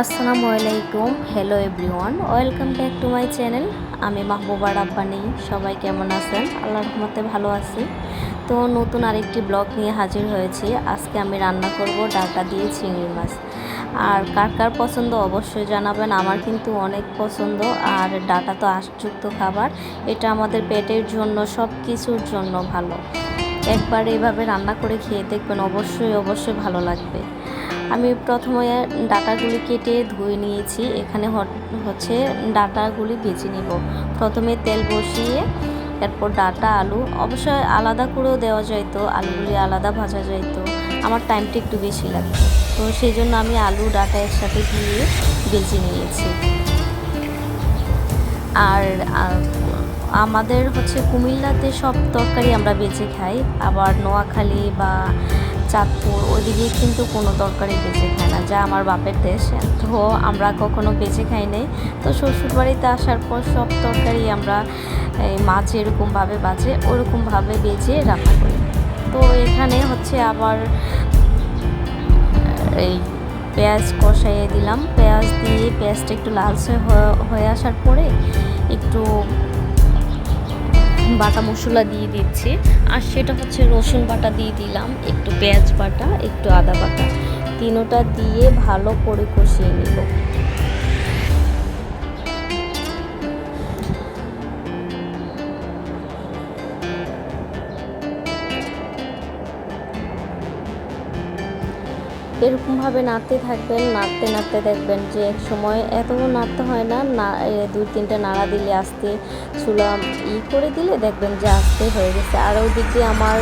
আসসালামু আলাইকুম। Hello everyone welcome back to my channel আমি মাহবুবা রাব্বানি, সবাই কেমন আছেন? আল্লাহর রহমতে ভালো আছি। তো নতুন আরেকটি ব্লগ নিয়ে হাজির হয়েছি। আজকে আমি রান্না করব ডাটা দিয়ে চিংড়ি মাছ। আর কার কার পছন্দ অবশ্যই জানাবেন, আমার কিন্তু অনেক পছন্দ। আর ডাটা তো আশযুক্ত খাবার, এটা আমাদের পেটের জন্য সব কিছুর জন্য ভালো। একবার এভাবে রান্না করে খেয়ে দেখবেন অবশ্যই অবশ্যই ভালো লাগবে। আমি প্রথমে ডাটাগুলি কেটে ধুয়ে নিয়েছি। এখানে হচ্ছে ডাটাগুলি বেছে নিব। প্রথমে তেল বসিয়ে এরপর ডাটা, আলু, অবশ্যই আলাদা করেও দেওয়া যাইতো, আলুগুলি আলাদা ভাজা যাইতো। আমার টাইমটা একটু বেশি লাগতো। তো সেই জন্য আমি আলু, ডাটা একসাথে দিয়ে বেছে নিয়েছি। আর আর আমাদের হচ্ছে কুমিল্লাতে সব তরকারি আমরা বেছে খাই। আবার নোয়াখালী বা চাঁদপুর ওইদিকে কিন্তু কোনো তরকারি বেঁচে খায় না, যা আমার বাপের দেশ। তো আমরা কখনো বেঁচে খাই নাই। তো শ্বশুরবাড়িতে আসার পর সব তরকারি আমরা এই মাছ এরকমভাবে বাজে, ওরকমভাবে বেজে রান্না করি। তো এখানে হচ্ছে আবার এই পেঁয়াজ কষাইয়ে দিলাম। পেঁয়াজ দিয়ে পেঁয়াজটা একটু লালচে হয়ে আসার পরে একটু বাটা মশলা দিয়ে দিচ্ছি। আর সেটা হচ্ছে রসুন বাটা দিয়ে দিলাম, একটু পেঁয়াজ বাটা, একটু আদা বাটা। তিনোটা দিয়ে ভালো করে কষিয়ে নিব। এরকমভাবে নাড়তে থাকবেন, নাড়তে নাড়তে দেখবেন যে এক সময় এত নাড়তে হয় না না দুই তিনটে নাড়া দিলে আস্তে চুলা ই করে দিলে দেখবেন যে আস্তে হয়ে গেছে। আর ওই দিক দিয়ে আমার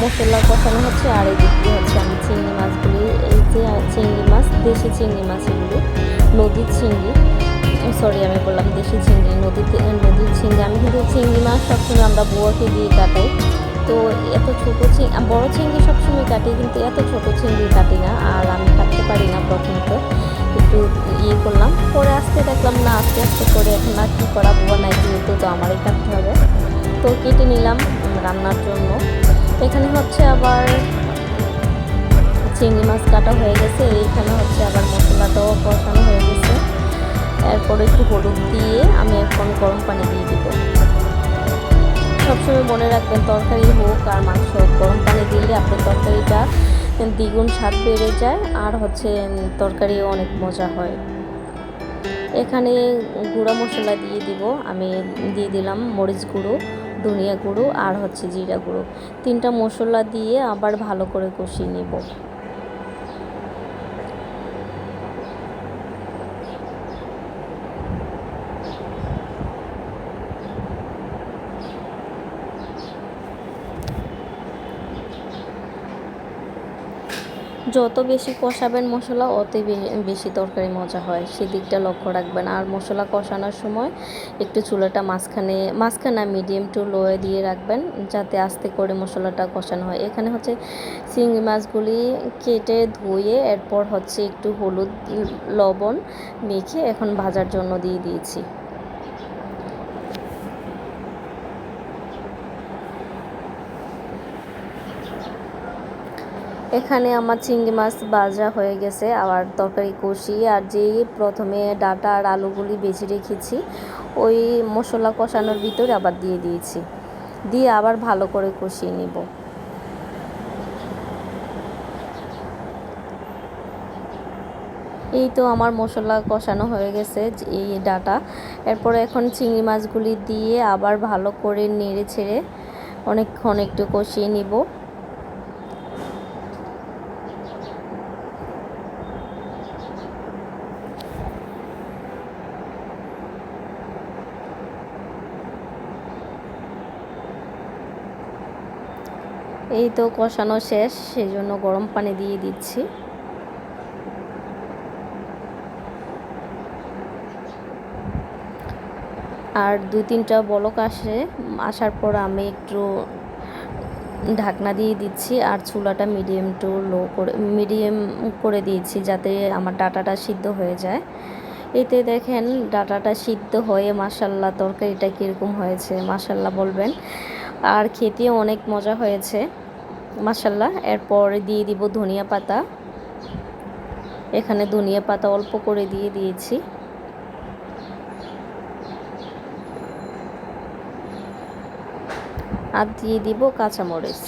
মশলা কষানো হচ্ছে, আর এই দিক দিয়ে হচ্ছে আমি চিংড়ি মাছগুলি, এই যে চিংড়ি মাছ, দেশি চিংড়ি মাছ এগুলি, নদীর চিংড়ি, সরি আমি বললাম দেশি চিংড়ি, নদীতে, নদীর চিংড়ি, আমি কিন্তু চিংড়ি মাছ সবসময় আমরা বুয়াকে দিয়ে কাটাই। তো এত ছোটো চিং, বড়ো চিংড়ি সবসময় কাটি, কিন্তু এত ছোটো চিংড়ি কাটি না, আর আমি কাটতে পারি না প্রথমত। একটু ইয়ে করলাম, পরে আস্তে দেখলাম, না, আস্তে আস্তে করে এখন আর কী করা বুয়া নাই যেহেতু তো আমারই কাটতে হবে। তো কেটে নিলাম রান্নার জন্য। এখানে হচ্ছে আবার চিংড়ি মাছ কাটা হয়ে গেছে, এইখানে হচ্ছে আবার মশলাটাও কষানো হয়ে গেছে। এরপরে একটু হলুদ দিয়ে আমি এখন গরম পানি দিয়ে দিব। সবসময় মনে রাখবেন তরকারি হোক আর মাংস হোক, গরম পানি দিলে আপনার তরকারিটা দ্বিগুণ স্বাদ বেড়ে যায় আর হচ্ছে তরকারি অনেক মজা হয়। এখানে গুঁড়া মশলা দিয়ে দিব, আমি দিয়ে দিলাম মরিচ গুঁড়ো, ধনিয়া গুঁড়ো আর হচ্ছে জিরা গুঁড়ো। তিনটা মশলা দিয়ে আবার ভালো করে কষিয়ে নেব। যত বেশি কষাবেন মশলা অতই বেশি তরকারি মজা হয়। সেদিকটা লক্ষ্য রাখবেন। আর মশলা কষানোর সময় একটু চুলাটা মাঝখানে মাঝখানে মিডিয়াম টু লোয়ে দিয়ে রাখবেন, যাতে আস্তে করে মশলাটা কষানো হয়। এখানে হচ্ছে চিংড়ি মাছগুলি কেটে ধুয়ে, এরপর হচ্ছে একটু হলুদ, লবণ মেখে এখন ভাজার জন্য দিয়ে দিয়েছি। এখানে আমার চিংড়ি মাছ ভাজা হয়ে গেছে, আবার তরকারি কষিয়ে আর যেই প্রথমে ডাটা আর আলুগুলি বেছে রেখেছি, ওই মশলা কষানোর ভিতরে আবার দিয়ে দিয়েছি। দিয়ে আবার ভালো করে কষিয়ে নিব। এই তো আমার মশলা কষানো হয়ে গেছে, এই ডাটা। এরপরে এখন চিংড়ি মাছগুলি দিয়ে আবার ভালো করে নেড়ে ছেড়ে অনেকক্ষণ একটু কষিয়ে নিব। এই তো কষানো শেষ, সেই জন্য গরম পানি দিয়ে দিচ্ছি। আর দুই তিনটা বলক আসে, আসার পর আমি একটু ঢাকনা দিয়ে দিচ্ছি আর চুলাটা মিডিয়াম টু লো করে, মিডিয়াম করে দিয়েছি যাতে আমার ডাটাটা সিদ্ধ হয়ে যায়। এতে দেখেন ডাটাটা সিদ্ধ হয়ে মাসাল্লাহ তরকারিটা কীরকম হয়েছে মাসাল্লাহ বলবেন। আর খেতেও অনেক মজা হয়েছে মাসাল্লাহ এরপর দিয়ে দিব ধনিয়া পাতা। এখানে ধনিয়া পাতা অল্প করে দিয়ে দিয়েছি। আর দিয়ে দিব কাঁচামরিচ।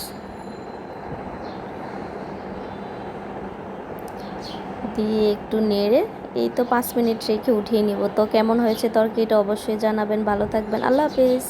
দিয়ে একটু নেড়ে, এই তো পাঁচ মিনিট রেখে উঠিয়ে নিব। তো কেমন হয়েছে তরকারিটা অবশ্যই জানাবেন। ভালো থাকবেন। আল্লাহ হাফিজ।